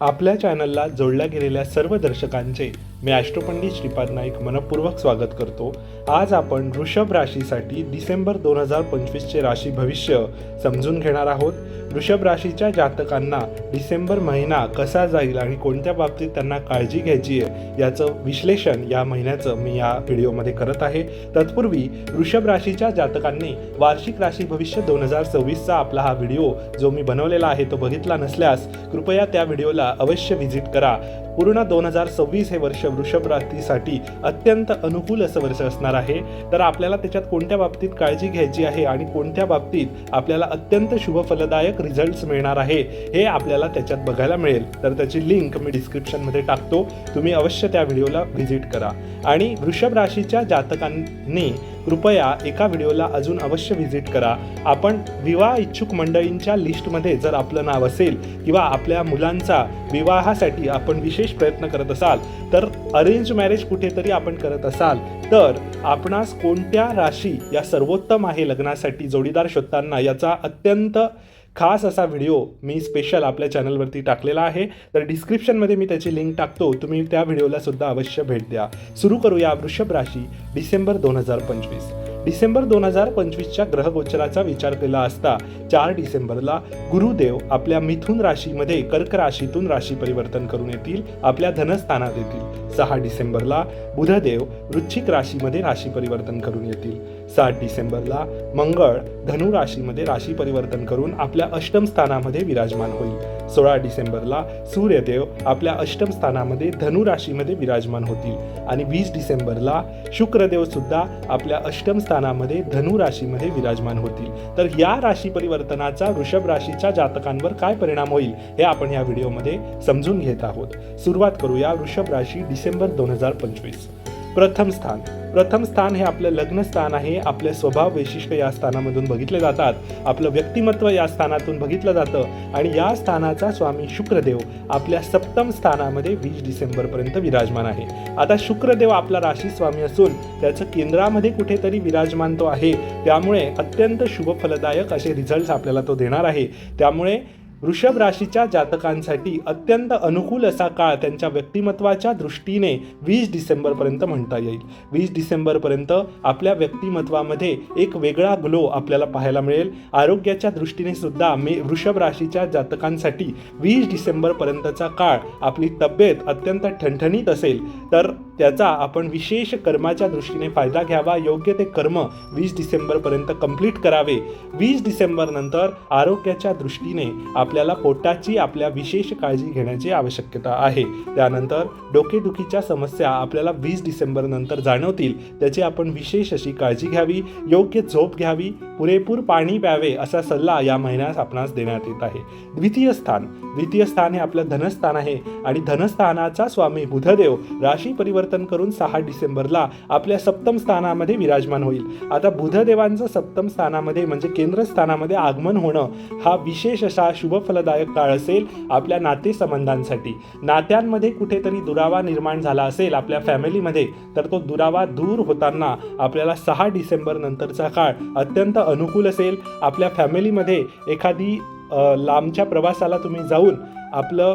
आपल्या चॅनलला जोडल्या गेलेल्या सर्व दर्शकांचे मी ॲस्ट्रोपंडित श्रीपाद नाईक मनपूर्वक स्वागत करतो. आज आपण वृषभ राशीसाठी डिसेंबर दोन हजार पंचवीसचे राशी भविष्य समजून घेणार आहोत. वृषभ राशीच्या जातकांना डिसेंबर महिना कसा जाईल आणि कोणत्या बाबतीत त्यांना काळजी घ्यायची आहे याचं विश्लेषण या महिन्याचं मी या व्हिडिओमध्ये करत आहे. तत्पूर्वी वृषभ राशीच्या जातकांनी वार्षिक राशी भविष्य दोन हजार सव्वीसचा आपला हा व्हिडिओ जो मी बनवलेला आहे तो बघितला नसल्यास कृपया त्या व्हिडिओला अवश्य व्हिजिट करा. पूर्ण दोन हजार सव्वीस हे वर्ष वृषभ राशीसाठी अत्यंत अनुकूल असं वर्ष असणार आहे. तर आपल्याला त्याच्यात कोणत्या बाबतीत काळजी घ्यायची आहे आणि कोणत्या बाबतीत आपल्याला अत्यंत शुभ फलदायक रिझल्ट्स मिळणार आहे हे आपल्याला त्याच्यात बघायला मिळेल. तर त्याची लिंक मी डिस्क्रिप्शनमध्ये टाकतो. तुम्ही अवश्य त्या व्हिडिओला व्हिजिट करा. आणि वृषभ राशीच्या जातकांनी कृपया एका व्हिडिओला अजून अवश्य व्हिजिट करा. आपण विवाह इच्छुक मंडळींच्या लिस्टमध्ये जर आपलं नाव असेल किंवा आपल्या मुलांचा विवाहासाठी आपण विशेष प्रयत्न करत असाल तर अरेंज मॅरेज कुठेतरी आपण करत असाल तर आपणास कोणत्या राशी या सर्वोत्तम आहे लग्नासाठी जोडीदार शोधताना याचा अत्यंत खास असा व्हिडिओ मी स्पेशल आपल्या चॅनलवरती टाकलेला आहे. तर डिस्क्रिप्शनमध्ये मी त्याची लिंक टाकतो. तुम्ही त्या व्हिडिओला सुद्धा अवश्य भेट द्या. सुरू करूया वृषभ राशी डिसेंबर दोन हजार पंचवीस. डिसेंबर दोन हजार पंचवीसच्या ग्रहगोचराचा विचार केला असता चार डिसेंबरला गुरुदेव आपल्या मिथुन राशीमध्ये कर्क राशीतून राशी परिवर्तन करून येतील आपल्या धनस्थानात येतील. सहा डिसेंबरला बुधदेव वृश्चिक राशीमध्ये राशी परिवर्तन करून येतील. सात डिसेंबरला मंगळ धनु राशीमध्ये राशी परिवर्तन करून आपल्या अष्टम स्थानामध्ये विराजमान होईल. सोळा डिसेंबरला सूर्यदेव आपल्या अष्टम स्थानामध्ये धनु राशीमध्ये विराजमान होतील. आणि वीस डिसेंबरला शुक्रदेव सुद्धा आपल्या अष्टम स्थानामध्ये धनु राशीमध्ये विराजमान होतील. तर या राशी परिवर्तनाचा वृषभ राशीच्या जातकांवर काय परिणाम होईल हे आपण या व्हिडिओमध्ये समजून घेत आहोत. सुरुवात करूया वृषभ राशी डिसेंबर दोन हजार पंचवीस. प्रथम स्थान. प्रथम स्थान हे आपलं लग्न स्थान आहे. आपले स्वभाव वैशिष्ट्य या स्थानामधून बघितले जातात. आपलं व्यक्तिमत्व या स्थानातून बघितलं जातं. आणि या स्थानाचा स्वामी शुक्रदेव आपल्या सप्तम स्थानामध्ये वीस डिसेंबरपर्यंत विराजमान आहे. आता शुक्रदेव आपला राशी स्वामी असून त्याचं केंद्रामध्ये कुठेतरी विराजमान तो आहे. त्यामुळे अत्यंत शुभ फलदायक असे रिझल्ट्स आपल्याला तो देणार आहे. त्यामुळे वृषभ राशीच्या जातकांसाठी अत्यंत अनुकूल असा काळ त्यांच्या व्यक्तिमत्वाच्या दृष्टीने वीस डिसेंबरपर्यंत म्हणता येईल. वीस डिसेंबरपर्यंत आपल्या व्यक्तिमत्वामध्ये एक वेगळा ग्लो आपल्याला पाहायला मिळेल. आरोग्याच्या दृष्टीने सुद्धा मे वृषभ राशीच्या जातकांसाठी वीस डिसेंबरपर्यंतचा काळ आपली तब्येत अत्यंत ठणठणीत असेल तर त्याचा आपण विशेष कर्माच्या दृष्टीने फायदा घ्यावा. योग्य ते कर्म वीस डिसेंबरपर्यंत कंप्लीट करावे. वीस डिसेंबरनंतर आरोग्याच्या दृष्टीने आपल्याला पोटाची आपल्या विशेष काळजी घेण्याची आवश्यकता आहे. त्यानंतर डोकेदुखीच्या समस्या आपल्याला वीस डिसेंबर नंतर जाणवतील. त्याची आपण विशेष अशी काळजी घ्यावी योग्य झोप घ्यावी पुरेपूर पाणी प्यावे असा सल्ला या महिन्यात आपणास देण्यात येत आहे. द्वितीय स्थान. द्वितीय स्थान हे आपलं धनस्थान आहे आणि धनस्थानाचा स्वामी बुधदेव राशी परिवर्तन करून सहा डिसेंबरला आपल्या सप्तम स्थानामध्ये विराजमान होईल. आता बुधदेवांचं सप्तम स्थानामध्ये म्हणजे केंद्रस्थानामध्ये आगमन होणं हा विशेष असा शुभफलदायक काळ असेल आपल्या नातेसंबंधांसाठी नात्यांमध्ये कुठेतरी दुरावा निर्माण झाला असेल आपल्या फॅमिलीमध्ये तर तो दुरावा दूर होताना आपल्याला सहा डिसेंबर नंतरचा काळ अत्यंत अनुकूल असेल. आपल्या फॅमिलीमध्ये एखादी लांबच्या प्रवासाला तुम्ही जाऊन आपलं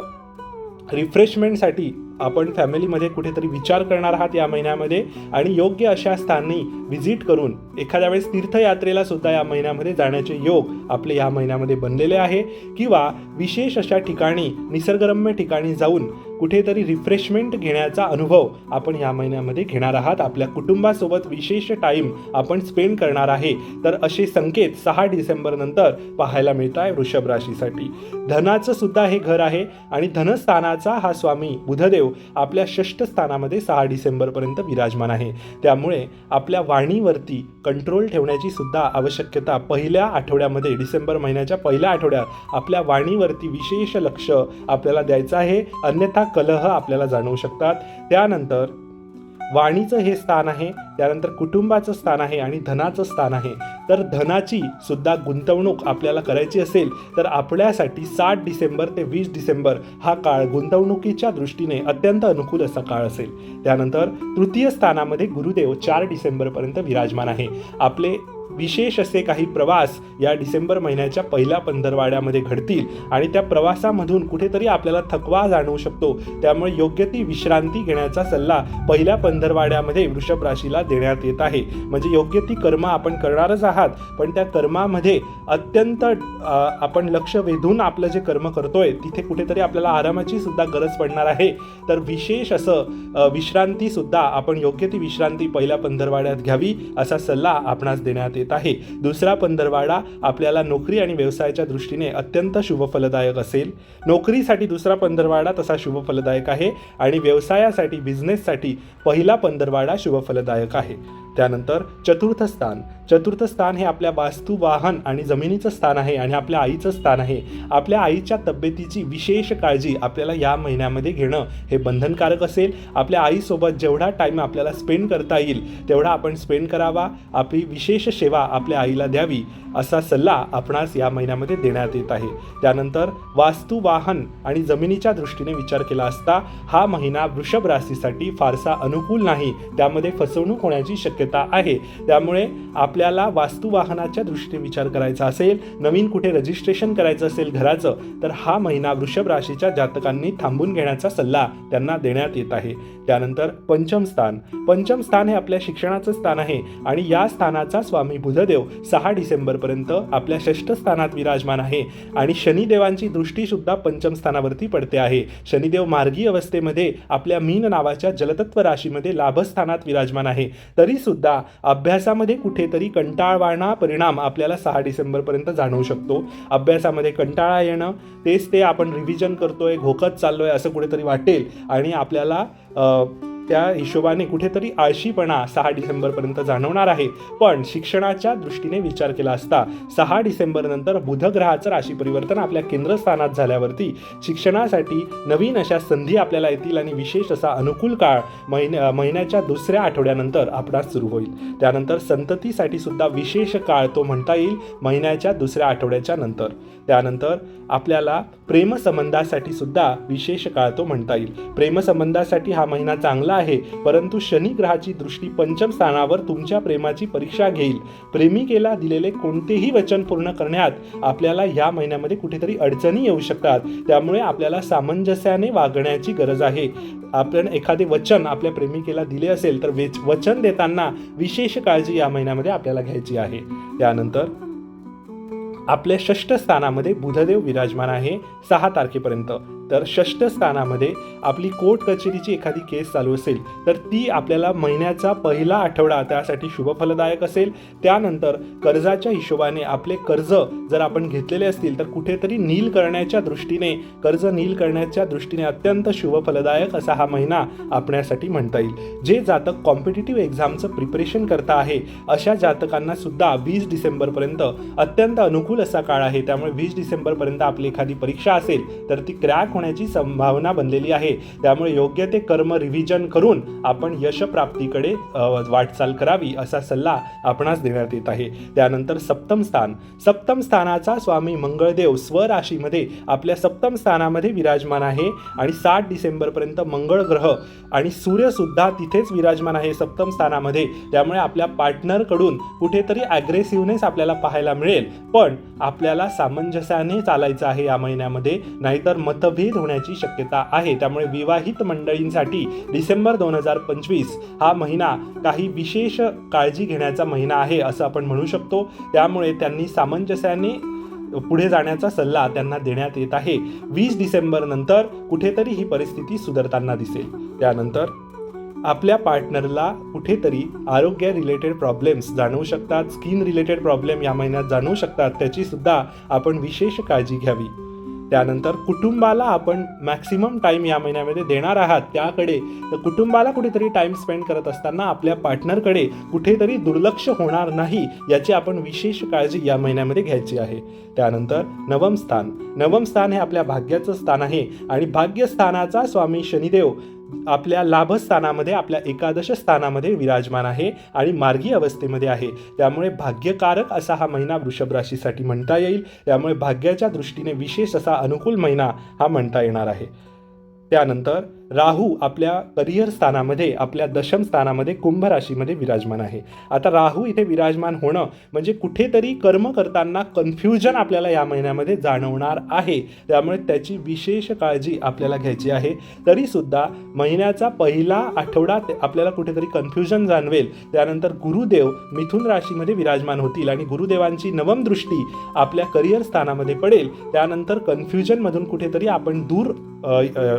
रिफ्रेशमेंटसाठी आपण फॅमिलीमध्ये कुठेतरी विचार करणार आहात या महिन्यामध्ये आणि योग्य अशा स्थानी व्हिजिट करून एखाद्या वेळेस तीर्थयात्रेला सुद्धा या महिन्यामध्ये जाण्याचे योग आपले या महिन्यामध्ये बनलेले आहे. किंवा विशेष अशा ठिकाणी निसर्गरम्य ठिकाणी जाऊन कुठेतरी रिफ्रेशमेंट घेण्याचा अनुभव आपण या महिन्यामध्ये घेणार आहात. आपल्या कुटुंबासोबत विशेष टाईम आपण स्पेंड करणार आहे. तर असे संकेत सहा डिसेंबरनंतर पाहायला मिळत आहे वृषभ राशीसाठी. धनाचं सुद्धा हे घर आहे आणि धनस्थानाचा हा स्वामी बुधदेव आपल्या षष्ठ स्थानामध्ये सहा डिसेंबरपर्यंत विराजमान आहे. त्यामुळे आपल्या वाणीवरती कंट्रोल ठेवण्याची सुद्धा आवश्यकता पहिल्या आठवड्यामध्ये डिसेंबर महिन्याच्या पहिल्या आठवड्यात आपल्या वाणीवरती विशेष लक्ष आपल्याला द्यायचं आहे. अन्यथा कलह आपल्याला जाणवू शकतात. त्यानंतर वाणीचं हे स्थान आहे त्यानंतर कुटुंबाचं स्थान आहे आणि धनाचं स्थान आहे. तर धनाची सुद्धा गुंतवणूक आपल्याला करायची असेल तर आपल्यासाठी सात डिसेंबर ते वीस डिसेंबर हा काळ गुंतवणुकीच्या दृष्टीने अत्यंत अनुकूल असा काळ असेल. त्यानंतर तृतीय स्थानामध्ये गुरुदेव चार डिसेंबरपर्यंत विराजमान आहे. आपले विशेष असे काही प्रवास या डिसेंबर महिन्याच्या पहिल्या पंधरवाड्यामध्ये घडतील. आणि त्या प्रवासामधून कुठेतरी आपल्याला थकवा जाणवू शकतो. त्यामुळे योग्य ती विश्रांती घेण्याचा सल्ला पहिल्या पंधरवाड्यामध्ये वृषभ राशीला देण्यात येत आहे. म्हणजे योग्य ती कर्म आपण करणारच आहात. पण त्या कर्मामध्ये अत्यंत आपण लक्ष वेधून आपलं जे कर्म करतोय तिथे कुठेतरी आपल्याला आरामाची सुद्धा गरज पडणार आहे. तर विशेष असं विश्रांतीसुद्धा विश्रांती सुद्धा आपण योग्य ती विश्रांती पहिल्या पंधरवाड्यात घ्यावी असा सल्ला आपणास देण्यात येतो. आहे. दुसरा पंधरवाडा आपल्याला नोकरी आणि व्यवसायाच्या दृष्टीने अत्यंत शुभफलदायक असेल. नोकरीसाठी दुसरा पंधरवाडा तसा शुभफलदायक आहे आणि व्यवसायासाठी बिझनेससाठी पहिला पंधरवाडा शुभफलदायक आहे. त्यानंतर चतुर्थ स्थान. चतुर्थ स्थान हे आपल्या वास्तू वाहन आणि जमिनीचं स्थान आहे आणि आपल्या आईचं स्थान आहे. आपल्या आईच्या तब्येतीची विशेष काळजी आपल्याला या महिन्यामध्ये घेणं हे बंधनकारक असेल. आपल्या आईसोबत जेवढा टाईम आपल्याला स्पेंड करता येईल तेवढा आपण स्पेंड करावा. आपली विशेष सेवा आपल्या आईला द्यावी असा सल्ला आपणास या महिन्यामध्ये देण्यात येत आहे. त्यानंतर वास्तू वाहन आणि जमिनीच्या दृष्टीने विचार केला असता हा महिना वृषभ राशीसाठी फारसा अनुकूल नाही. त्यामध्ये फसवणूक होण्याची शक्यता शक्यता आहे. त्यामुळे आपल्याला वास्तुवाहनाच्या दृष्टीने विचार करायचा असेल नवीन कुठे रजिस्ट्रेशन करायचं असेल घराचं तर हा महिना वृषभ राशीच्या जातकांनी थांबून घेण्याचा सल्ला त्यांना देण्यात येत आहे. त्यानंतर पंचम स्थान. पंचम स्थान हे आपल्या शिक्षणाचं स्थान आहे आणि या स्थानाचा स्वामी बुधदेव सहा डिसेंबरपर्यंत आपल्या षष्ठ स्थानात विराजमान आहे आणि शनिदेवांची दृष्टीसुद्धा पंचम स्थानावरती पडते आहे. शनिदेव मार्गी अवस्थेमध्ये आपल्या मीन नावाच्या जलतत्व राशीमध्ये लाभस्थानात विराजमान आहे. तरी सुद्धा अभ्यासामध्ये कुठेतरी कंटाळवाणा परिणाम आपल्याला सहा डिसेंबरपर्यंत जाणवू शकतो. अभ्यासामध्ये कंटाळा येणं तेच ते आपण रिव्हिजन करतोय घोकत चाललोय असं कुठेतरी वाटेल आणि आपल्याला त्या हिशोबाने कुठेतरी आळशीपणा सहा डिसेंबरपर्यंत जाणवणार आहे. पण शिक्षणाच्या दृष्टीने विचार केला असता सहा डिसेंबरनंतर बुधग्रहाचं राशी परिवर्तन आपल्या केंद्रस्थानात झाल्यावरती शिक्षणासाठी नवीन अशा संधी आपल्याला येतील आणि विशेष असा अनुकूल काळ महिन्या महिन्याच्या दुसऱ्या आठवड्यानंतर आपणास सुरू होईल. त्यानंतर संततीसाठी सुद्धा विशेष काळ तो म्हणता येईल महिन्याच्या दुसऱ्या आठवड्याच्या नंतर. त्यानंतर आपल्याला प्रेमसंबंधासाठी सुद्धा विशेष काळ तो म्हणता येईल. प्रेमसंबंधासाठी हा महिना चांगला आहे परंतु शनी ग्रहाची दृष्टी पंचम स्थानावर तुमच्या प्रेमाची परीक्षा घेईल. प्रेमिकेला दिलेले कोणतेही वचन पूर्ण करण्यात आपल्याला या महिन्यामध्ये कुठेतरी अडचणी येऊ शकतात. त्यामुळे आपल्याला सामंजस्याने वागण्याची गरज आहे. आपण एखादे वचन आपल्या प्रेमिकेला दिले असेल तर वेच वचन देताना विशेष काळजी या महिन्यामध्ये आपल्याला घ्यायची आहे. त्यानंतर आपल्या षष्ठ स्थानामध्ये बुधदेव विराजमान आहे सहा तारखेपर्यंत. तर षष्ठ स्थानामध्ये आपली कोर्ट कचेरीची एखादी केस चालू असेल तर ती आपल्याला महिन्याचा पहिला आठवडा त्यासाठी शुभफलदायक असेल. त्यानंतर कर्जाच्या हिशोबाने आपले कर्ज जर आपण घेतलेले असतील तर कुठेतरी नील करण्याच्या दृष्टीने कर्ज नील करण्याच्या दृष्टीने अत्यंत शुभफलदायक असा हा महिना आपण्यासाठी म्हणता येईल. जे जातक कॉम्पिटेटिव्ह एक्झामचं प्रिपरेशन करता आहे अशा जातकांना सुद्धा वीस डिसेंबरपर्यंत अत्यंत अनुकूल असा काळ आहे. त्यामुळे वीस डिसेंबरपर्यंत आपली एखादी परीक्षा असेल तर ती क्रॅक होण्याची संभावना बनलेली आहे. त्यामुळे योग्य ते कर्म रिव्हिजन करून आपण यशप्राप्तीकडे वाटचाल करावी असा सल्ला आपणास देण्यात येत आहे. त्यानंतर सप्तम स्थान. सप्तम स्थानाचा स्वामी मंगळदेव स्वराशीमध्ये आपल्या सप्तम स्थानामध्ये विराजमान आहे आणि सात डिसेंबरपर्यंत मंगळ ग्रह आणि सूर्यसुद्धा तिथेच विराजमान आहे सप्तम स्थानामध्ये. त्यामुळे आपल्या पार्टनरकडून कुठेतरी ॲग्रेसिव्हनेस आपल्याला पाहायला मिळेल. पण आपल्याला सामंजस्याने चालायचं आहे या महिन्यामध्ये. नाहीतर मतभेद होण्याची शक्यता आहे. त्यामुळे विवाहित मंडळींसाठी डिसेंबर दोन हजार पंचवीस हा महिना काही विशेष काळजी घेण्याचा महिना आहे असं आपण म्हणू शकतो. त्यामुळे त्यांनी सामंजस्याने पुढे जाण्याचा सल्ला त्यांना देण्यात येत आहे. वीस डिसेंबर नंतर कुठेतरी ही परिस्थिती सुधारताना दिसेल. त्यानंतर आपल्या पार्टनरला कुठेतरी आरोग्य रिलेटेड प्रॉब्लेम्स जाणवू शकतात. स्किन रिलेटेड प्रॉब्लेम या महिन्यात जाणवू शकतात. त्याची सुद्धा आपण विशेष काळजी घ्यावी. त्यानंतर कुटुंबाला आपण मॅक्सिमम टाईम या महिन्यामध्ये देणार आहात. त्याकडे तर कुटुंबाला कुठेतरी टाईम स्पेंड करत असताना आपल्या पार्टनरकडे कुठेतरी दुर्लक्ष होणार नाही याची आपण विशेष काळजी या महिन्यामध्ये घ्यायची आहे. त्यानंतर नवम स्थान. नवम स्थान हे आपल्या भाग्याचं स्थान आहे आणि भाग्यस्थानाचा स्वामी शनिदेव आपल्या लाभस्थानामध्ये आपल्या एकादश स्थानामध्ये विराजमान आहे आणि मार्गी अवस्थेमध्ये आहे. त्यामुळे भाग्यकारक असा हा महिना वृषभ राशीसाठी म्हणता येईल. त्यामुळे भाग्याच्या दृष्टीने विशेष असा अनुकूल महिना हा म्हणता येणार आहे. त्यानंतर राहू आपल्या करिअर स्थानामध्ये आपल्या दशम स्थानामध्ये कुंभ राशीमध्ये विराजमान आहे. आता राहू इथे विराजमान होणं म्हणजे कुठेतरी कर्म करताना कन्फ्युजन आपल्याला या महिन्यामध्ये जाणवणार आहे. त्यामुळे त्याची विशेष काळजी आपल्याला घ्यायची आहे. तरीसुद्धा महिन्याचा पहिला आठवडा ते- आपल्याला कुठेतरी कन्फ्युजन जाणवेल. त्यानंतर गुरुदेव मिथुन राशीमध्ये विराजमान होतील आणि गुरुदेवांची नवम दृष्टी आपल्या करिअर स्थानामध्ये पडेल. त्यानंतर कन्फ्युजनमधून कुठेतरी आपण दूर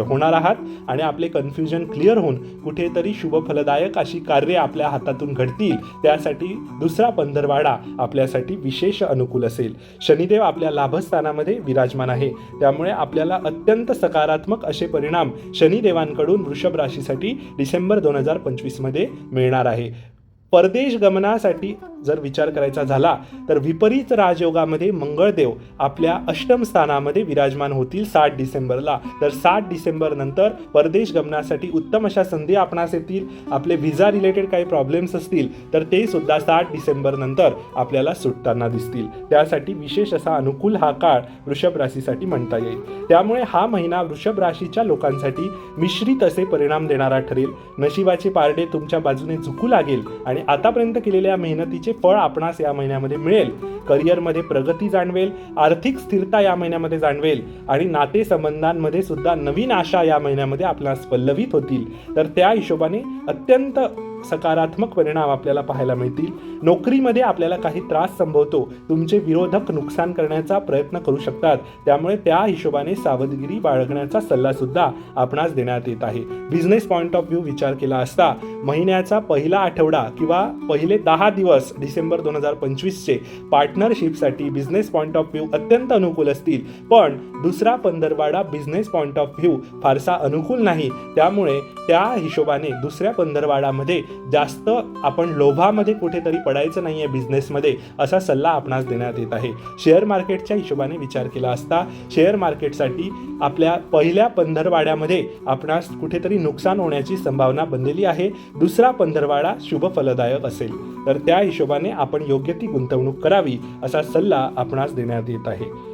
होणार आहात आणि आपले कन्फ्युजन क्लिअर होऊन कुठेतरी शुभ फलदायक अशी कार्ये आपल्या हातातून घडतील. त्यासाठी दुसरा पंधरवाडा आपल्यासाठी विशेष अनुकूल असेल. शनिदेव आपल्या लाभस्थानामध्ये विराजमान आहे. त्यामुळे आपल्याला अत्यंत सकारात्मक असे परिणाम शनिदेवांकडून वृषभ राशीसाठी डिसेंबर दोन हजार पंचवीसमध्ये मिळणार आहे. परदेश गमनासाठी जर विचार करायचा झाला तर विपरीत राजयोगामध्ये मंगळदेव आपल्या अष्टम स्थानामध्ये विराजमान होतील सात डिसेंबरला. तर सात डिसेंबर नंतर परदेश गमनासाठी उत्तम अशा संधी आपणास येतील. आपले व्हिसा रिलेटेड काही प्रॉब्लेम्स असतील तर ते सुद्धा सात डिसेंबर नंतर आपल्याला सुटताना दिसतील. त्यासाठी विशेष असा अनुकूल हा काळ वृषभ राशीसाठी म्हणता येईल. त्यामुळे हा महिना वृषभ राशीच्या लोकांसाठी मिश्रित असे परिणाम देणारा ठरेल. नशिबाचे पारडे तुमच्या बाजूने झुकू लागेल आणि आतापर्यंत केलेल्या मेहनतीचे फळ आपणास या महिन्यामध्ये मिळेल. करिअरमध्ये प्रगती जाणवेल आर्थिक स्थिरता या महिन्यामध्ये जाणवेल आणि नातेसंबंधांमध्ये सुद्धा नवीन आशा या महिन्यामध्ये आपणास पल्लवित होतील. तर त्या हिशोबाने अत्यंत सकारात्मक परिणाम आपल्याला पाहायला मिळतील. नोकरीमध्ये आपल्याला काही त्रास संभवतो. तुमचे विरोधक नुकसान करण्याचा प्रयत्न करू शकतात. त्यामुळे त्या हिशोबाने सावधगिरी बाळगण्याचा सल्ला सुद्धा आपणास देण्यात येत आहे. बिझनेस पॉईंट ऑफ व्ह्यू विचार केला असता महिन्याचा पहिला आठवडा किंवा पहिले दहा दिवस डिसेंबर दोन हजार पंचवीसचे पार्टनरशिपसाठी बिझनेस पॉईंट ऑफ व्ह्यू अत्यंत अनुकूल असतील. पण दुसरा पंधरवाडा बिझनेस पॉईंट ऑफ व्ह्यू फारसा अनुकूल नाही. त्यामुळे त्या हिशोबाने दुसऱ्या पंधरवाडामध्ये जास्त आपण लोभामध्ये कुठेतरी पडायचं नाही आहे बिझनेसमध्ये असा सल्ला आपणास देण्यात येत आहे. शेअर मार्केटच्या हिशोबाने विचार केला असता शेअर मार्केटसाठी आपल्या पहिल्या पंधरवाड्यामध्ये आपणास कुठेतरी नुकसान होण्याची संभावना बनलेली आहे. दुसरा पंधरवाडा शुभ फलदायक असेल. तर त्या हिशोबाने आपण योग्य ती गुंतवणूक करावी असा सल्ला आपणास देण्यात येत आहे.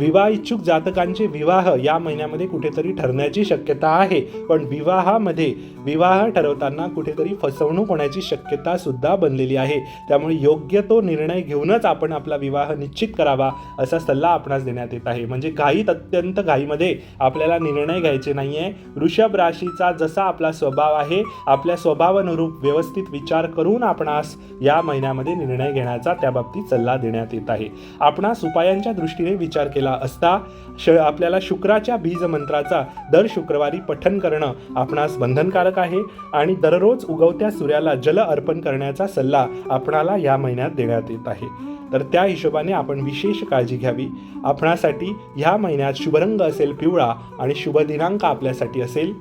विवाह इच्छुक जातकांचे विवाह या महिन्यामध्ये कुठेतरी ठरण्याची शक्यता आहे. पण विवाहामध्ये विवाह ठरवताना कुठेतरी फसवणूक होण्याची शक्यता सुद्धा बनलेली आहे. त्यामुळे योग्य तो निर्णय घेऊनच आपण आपला विवाह निश्चित करावा असा सल्ला आपणास देण्यात येत आहे. म्हणजे घाईत अत्यंत घाईमध्ये आपल्याला निर्णय घ्यायचे नाही आहे वृषभ राशीचा जसा आपला स्वभाव आहे आपल्या स्वभावानुरूप व्यवस्थित विचार करून आपणास या महिन्यामध्ये निर्णय घेण्याचा त्या बाबतीत सल्ला देण्यात येत आहे. आपणास उपायांच्या दृष्टीने विचार केला असता श आपल्याला शुक्राच्या बीज मंत्राचा दर शुक्रवारी पठन करणं आपणास बंधनकारक आहे आणि दररोज उगवत्या सूर्याला जल अर्पण करण्याचा सल्ला आपणाला या महिन्यात देण्यात येत आहे. तर त्या हिशोबाने आपण विशेष काळजी घ्यावी. आपणासाठी ह्या महिन्यात शुभरंग असेल पिवळा आणि शुभ दिनांक आपल्यासाठी असेल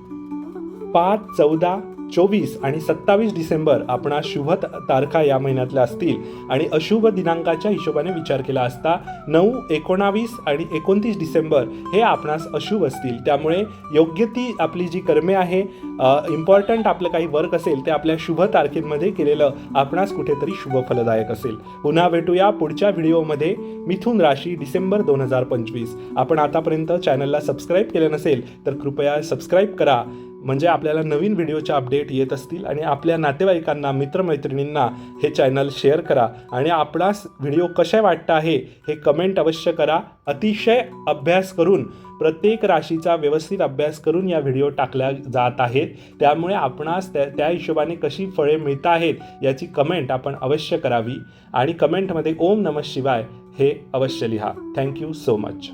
पाच चौदा चोवीस आणि सत्तावीस डिसेंबर आपणास शुभ त- तारखा या महिन्यातल्या असतील. आणि अशुभ दिनांकाच्या हिशोबाने विचार केला असता नऊ एकोणावीस आणि एकोणतीस डिसेंबर हे आपणास अशुभ असतील. त्यामुळे योग्य ती आपली जी कर्मे आहे इम्पॉर्टंट आपलं काही वर्क असेल ते आपल्या शुभ तारखेमध्ये केलेलं आपणास कुठेतरी शुभ फलदायक असेल. पुन्हा भेटूया पुढच्या व्हिडिओमध्ये. मिथुन राशी डिसेंबर दोन हजार पंचवीस. आपण आतापर्यंत चॅनलला सबस्क्राईब केलं नसेल तर कृपया सबस्क्राईब करा. म्हणजे आपल्याला नवीन व्हिडिओचे अपडेट येत असतील आणि आपल्या नातेवाईकांना मित्रमैत्रिणींना हे चॅनल शेअर करा आणि आपणास व्हिडिओ कशा वाटतं आहे हे कमेंट अवश्य करा. अतिशय अभ्यास करून प्रत्येक राशीचा व्यवस्थित अभ्यास करून या व्हिडिओ टाकल्या जात आहेत. त्यामुळे आपणास त्या त्या हिशोबाने कशी फळे मिळत आहेत याची कमेंट आपण अवश्य करावी. आणि कमेंटमध्ये ओम नमः शिवाय हे अवश्य लिहा. Thank you so much